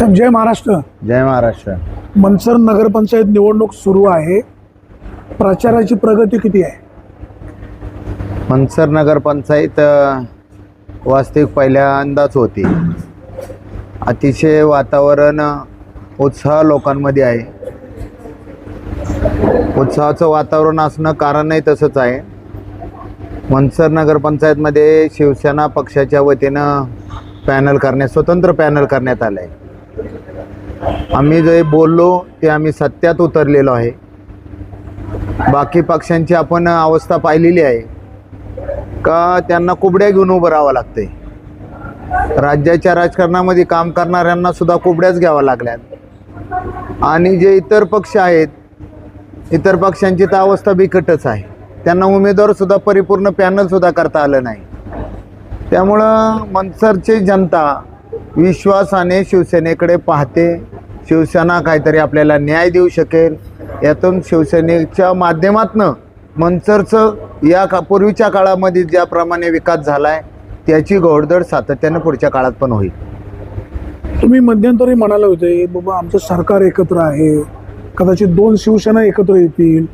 साहेब जय महाराष्ट्र. जय महाराष्ट्र. मनसर नगरपंचायत निवडणूक सुरू आहे. प्रचाराची प्रगती किती आहे? मनसर नगरपंचायत वास्तविक पहिल्यांदाच होती. अतिशय वातावरण उत्साह लोकांमध्ये आहे. उत्साहाचं वातावरण असणं कारणही तसंच आहे. मनसर नगरपंचायतमध्ये शिवसेना पक्षाच्या वतीनं पॅनल करण्यात स्वतंत्र पॅनल करण्यात आलं आहे आम्ही जे बोललो ते आम्ही सत्यात उतरलेलो आहे. बाकी पक्षांची आपण अवस्था पाहिलेली आहे. का त्यांना कुबड्या घेऊन उभं राहावं लागते राज्याच्या राजकारणामध्ये काम करणाऱ्यांना सुद्धा कुबड्याच घ्याव्या लागल्यात. आणि जे इतर पक्ष आहेत इतर पक्षांची तर अवस्था बिकटच आहे. त्यांना उमेदवार सुद्धा परिपूर्ण पॅनल सुद्धा करता आलं नाही. त्यामुळं मनसरची जनता विश्वासाने शिवसेनेकडे पाहते शिवसेना काहीतरी आपल्याला न्याय देऊ शकेल. यातून शिवसेनेच्या माध्यमातनं मनसरचं या का पूर्वीच्या काळामध्ये ज्याप्रमाणे विकास झाला आहे त्याची घोडदड सातत्यानं पुढच्या काळात पण होईल. तुम्ही मध्यंतरी म्हणाले होते बाबा आमचं सरकार एकत्र आहे. कदाचित दोन शिवसेना एकत्र येतील.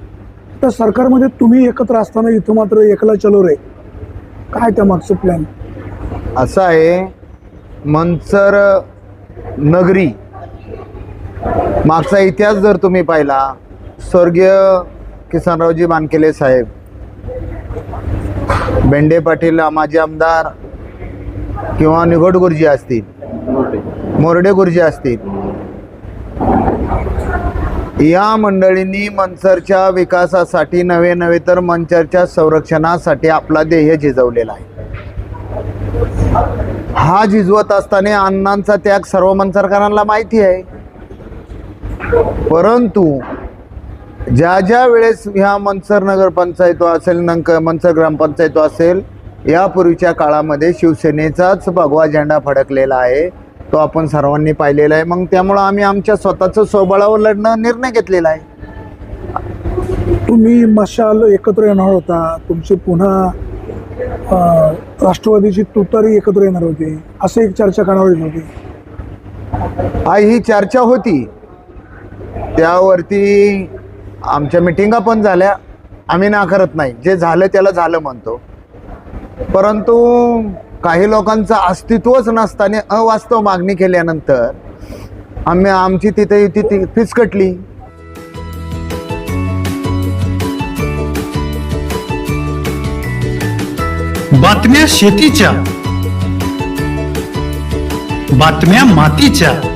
तर सरकारमध्ये तुम्ही एकत्र असताना इथं मात्र एकला चलो रे. काय त्या मागचं प्लॅन असं आहे मनसर नगरी मागचा इतिहास जर तुम्ही पाहिला स्वर्गीय किसनरावजी बानकेले साहेब बेंडे पाटील माजी आमदार किंवा निघोट गुरुजी असतील मोरडे गुरुजी असतील या मंडळींनी मनसरच्या विकासासाठी नवे नवे तर मनसरच्या संरक्षणासाठी आपला ध्येय झिजवलेला आहे. हा झिजवत असताना अण्णांचा त्याग सर्व मनसरकरांना माहिती आहे. परंतु ज्या ज्या वेळेस ह्या मनसर नगरपंचायत असेल नंक मनसर ग्रामपंचायत असेल यापूर्वीच्या काळामध्ये शिवसेनेचाच भगवा झेंडा फडकलेला आहे. तो आपण सर्वांनी पाहिलेला आहे. मग त्यामुळं आम्ही आमच्या स्वतःचं स्वबळावर लढणं निर्णय घेतलेला आहे. तुम्ही मशाल एकत्र येणार होता. तुमची पुन्हा राष्ट्रवादीची तुतारी एकत्र येणार होती. असं एक चर्चा करणार होती. हा ही चर्चा होती. त्यावरती आमच्या मिटिंगा पण झाल्या. आम्ही नाकारत नाही. जे झालं त्याला झालं म्हणतो. परंतु काही लोकांचं अस्तित्वच नसताना अवास्तव मागणी केल्यानंतर आम्ही आमची तिथे युती ती फिचकटली बातम्या शेतीच्या. बातम्या मातीच्या.